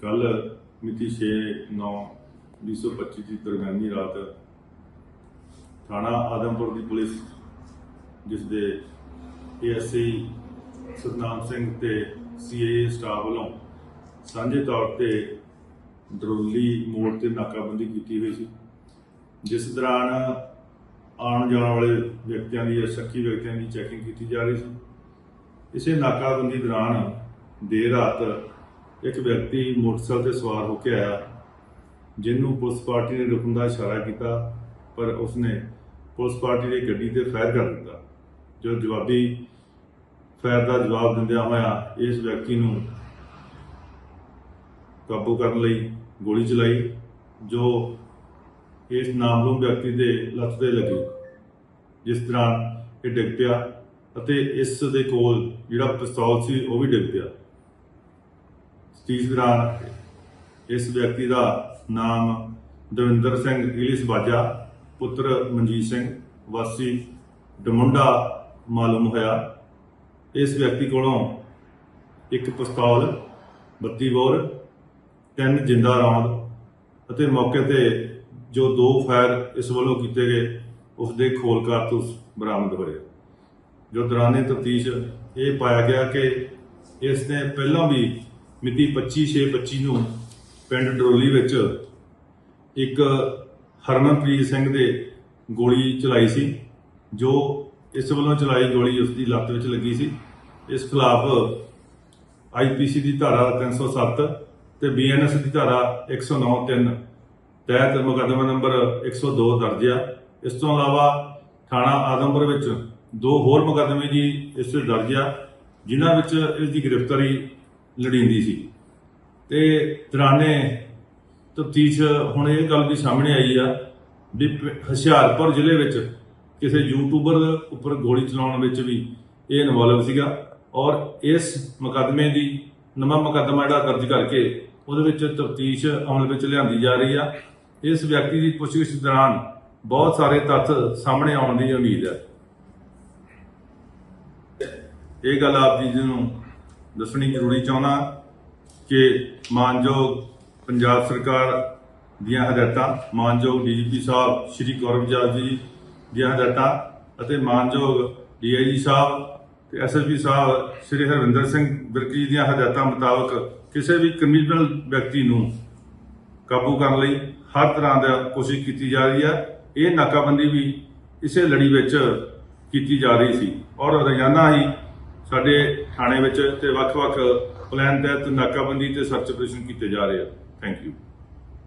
ਕੱਲ ਮਿਤੀ 6/9/2025 ਦੀ ਦਰਮਿਆਨੀ ਰਾਤ ਥਾਣਾ ਆਦਮਪੁਰ ਦੀ ਪੁਲਿਸ, ਜਿਸ ਦੇ ਏਐਸਆਈ ਸਤਨਾਮ ਸਿੰਘ ਤੇ ਸੀਏ ਸਟਾਫ ਵੱਲੋਂ ਸਾਂਝੇ ਤੌਰ ਤੇ ਦਰੋਲੀ ਮੋੜ ਤੇ ਨਾਕਾਬੰਦੀ ਕੀਤੀ ਹੋਈ ਸੀ, ਜਿਸ ਦੌਰਾਨ ਆਉਣ ਜਾਣ ਵਾਲੇ ਵਿਅਕਤੀਆਂ ਦੀ ਸ਼ੱਕੀ ਵਿਅਕਤੀਆਂ ਦੀ ਚੈਕਿੰਗ ਕੀਤੀ ਜਾ ਰਹੀ ਸੀ। ਇਸੇ ਨਾਕਾਬੰਦੀ ਦੌਰਾਨ ਦੇਰ ਰਾਤ ਇੱਕ ਵਿਅਕਤੀ ਮੋਟਰਸਾਈਕਲ ਤੇ ਸਵਾਰ ਹੋ ਕੇ ਆਇਆ, ਜਿਹਨੂੰ ਪੁਲਿਸ ਪਾਰਟੀ ਨੇ ਰੁਕਣ ਦਾ ਇਸ਼ਾਰਾ ਕੀਤਾ, ਪਰ ਉਸਨੇ ਪੁਲਿਸ ਪਾਰਟੀ ਦੀ ਗੱਡੀ ਤੇ ਫਾਇਰ ਕਰ ਦਿੱਤਾ, ਜੋ ਜਵਾਬੀ ਫਾਇਰ ਦਾ ਜਵਾਬ ਦਿੰਦਿਆਂ ਹੋਇਆ ਇਸ ਵਿਅਕਤੀ ਨੂੰ ਕਾਬੂ ਕਰਨ ਲਈ ਗੋਲੀ ਚਲਾਈ, ਜੋ ਇਸ ਨਾਮਲੂਮ ਵਿਅਕਤੀ ਦੇ ਲੱਤ ਤੇ ਲੱਗੀ, ਜਿਸ ਦੌਰਾਨ ਇਹ ਡਿੱਗ ਪਿਆ ਅਤੇ ਇਸ ਦੇ ਕੋਲ ਜਿਹੜਾ ਪਿਸਤੌਲ ਸੀ ਉਹ ਵੀ ਡਿੱਗ ਪਿਆ। ਇਸ ਦੌਰਾਨ ਇਸ ਵਿਅਕਤੀ ਦਾ ਨਾਮ ਦਵਿੰਦਰ ਸਿੰਘ ਇਲਿਸ ਬਾਜਾ ਪੁੱਤਰ ਮਨਜੀਤ ਸਿੰਘ, ਵਾਸੀ ਡਮੁੰਡਾ ਮਾਲੂਮ ਹੋਇਆ। ਇਸ ਵਿਅਕਤੀ ਕੋਲੋਂ ਇੱਕ ਪਿਸਤੌਲ 32 ਬੋਰ, ਤਿੰਨ ਜਿੰਦਾ ਰੌਂਦ ਅਤੇ ਮੌਕੇ ਤੇ ਜੋ ਦੋ ਫਾਇਰ ਇਸ ਵੱਲੋਂ ਕੀਤੇ ਗਏ ਉਸ ਦੇ ਖੋਲ ਕਾਰਤੂਸ ਬਰਾਮਦ ਹੋਏ। ਜੋ ਦੌਰਾਨੇ ਤਫਤੀਸ਼ ਇਹ ਪਾਇਆ ਗਿਆ ਕਿ ਇਸ ਨੇ ਪਹਿਲਾਂ ਵੀ ਮਿਤੀ 25/6/25 ਨੂੰ ਪਿੰਡ ਡਰੋਲੀ ਵਿੱਚ ਇੱਕ ਹਰਮਨਪ੍ਰੀਤ ਸਿੰਘ ਦੇ ਗੋਲੀ ਚਲਾਈ ਸੀ, ਜੋ ਇਸ ਵੱਲੋਂ ਚਲਾਈ ਗੋਲੀ ਉਸ ਦੀ ਲੱਤ ਵਿੱਚ ਲੱਗੀ ਸੀ। ਇਸ ਖਿਲਾਫ ਆਈਪੀਸੀ ਦੀ ਧਾਰਾ 307 ਤੇ ਬੀਐਨਐਸ ਦੀ ਧਾਰਾ 109-3 ਤਹਿਤ ਮੁਕੱਦਮਾ ਨੰਬਰ 102 ਦਰਜ ਆ। ਇਸ ਤੋਂ ਇਲਾਵਾ ਥਾਣਾ ਆਦਮਪੁਰ ਵਿੱਚ ਦੋ ਹੋਰ ਮੁਕੱਦਮੇ ਜੀ ਇਸ ਤੇ ਦਰਜ ਆ, ਜਿਨ੍ਹਾਂ ਵਿੱਚ ਇਸ ਦੀ ਗ੍ਰਿਫਤਾਰੀ ਲੜੀਂਦੀ ਸੀ। ਤੇ ਦੌਰਾਨੇ ਤਫਤੀਸ਼ ਹੁਣ ਇਹ ਗੱਲ ਵੀ ਸਾਹਮਣੇ ਆਈ ਆ ਵੀ ਪ- ਹੁਸ਼ਿਆਰਪੁਰ ਜ਼ਿਲ੍ਹੇ ਵਿੱਚ ਕਿਸੇ ਯੂਟਿਊਬਰ ਉੱਪਰ ਗੋਲੀ ਚਲਾਉਣ ਵਿੱਚ ਵੀ ਇਹ ਇਨਵੋਲਵ ਸੀਗਾ ਔਰ ਇਸ ਮੁਕੱਦਮੇ ਦੀ ਨਵਾਂ ਮੁਕੱਦਮਾ ਜਿਹੜਾ ਦਰਜ ਕਰਕੇ ਉਹਦੇ ਵਿੱਚ ਤਫਤੀਸ਼ ਅਮਲ ਵਿੱਚ ਲਿਆਂਦੀ ਜਾ ਰਹੀ ਆ। ਇਸ ਵਿਅਕਤੀ ਦੀ ਪੁੱਛਗਿੱਛ ਦੌਰਾਨ ਬਹੁਤ ਸਾਰੇ ਤੱਥ ਸਾਹਮਣੇ ਆਉਣ ਦੀ ਉਮੀਦ ਹੈ। ਇਹ ਗੱਲ ਆਪ ਜੀ ਨੂੰ ਦੱਸਣੀ ਜ਼ਰੂਰੀ ਚਾਹੁੰਦਾ ਕਿ ਮਾਨਯੋਗ ਪੰਜਾਬ ਸਰਕਾਰ ਦੀਆਂ ਹਦਾਇਤਾਂ, ਮਾਨਯੋਗ ਡੀਜੀਪੀ ਸਾਹਿਬ ਸ਼੍ਰੀ ਗੌਰਵ ਜਾਲ ਜੀ ਦੀਆਂ ਹਦਾਇਤਾਂ ਅਤੇ ਮਾਨਯੋਗ ਡੀਆਈਜੀ ਸਾਹਿਬ ਤੇ ਐਸਐਸਪੀ ਸਾਹਿਬ ਸ਼੍ਰੀ ਹਰਵਿੰਦਰ ਸਿੰਘ ਬਿਰਕੀ ਦੀਆਂ ਹਦਾਇਤਾਂ ਮੁਤਾਬਕ ਕਿਸੇ ਵੀ ਕ੍ਰਿਮੀਨਲ ਵਿਅਕਤੀ ਨੂੰ ਕਾਬੂ ਕਰਨ ਲਈ ਹਰ ਤਰ੍ਹਾਂ ਦਾ ਕੋਸ਼ਿਸ਼ ਕੀਤੀ ਜਾ ਰਹੀ ਹੈ। ਇਹ ਨਾਕਾਬੰਦੀ ਵੀ ਇਸੇ ਲੜੀ ਵਿੱਚ ਕੀਤੀ ਜਾ ਰਹੀ ਸੀ ਔਰ ਰੋਜ਼ਾਨਾ ਹੀ ਸਾਡੇ ਥਾਣੇ ਵਿੱਚ ਤੇ ਵੱਖ-ਵੱਖ ਪਲਾਨ ਤਹਿਤ ਨਾਕਾਬੰਦੀ ਤੇ ਸਰਚ ਆਪਰੇਸ਼ਨ ਕੀਤੇ ਜਾ ਰਹੇ ਆ। Thank you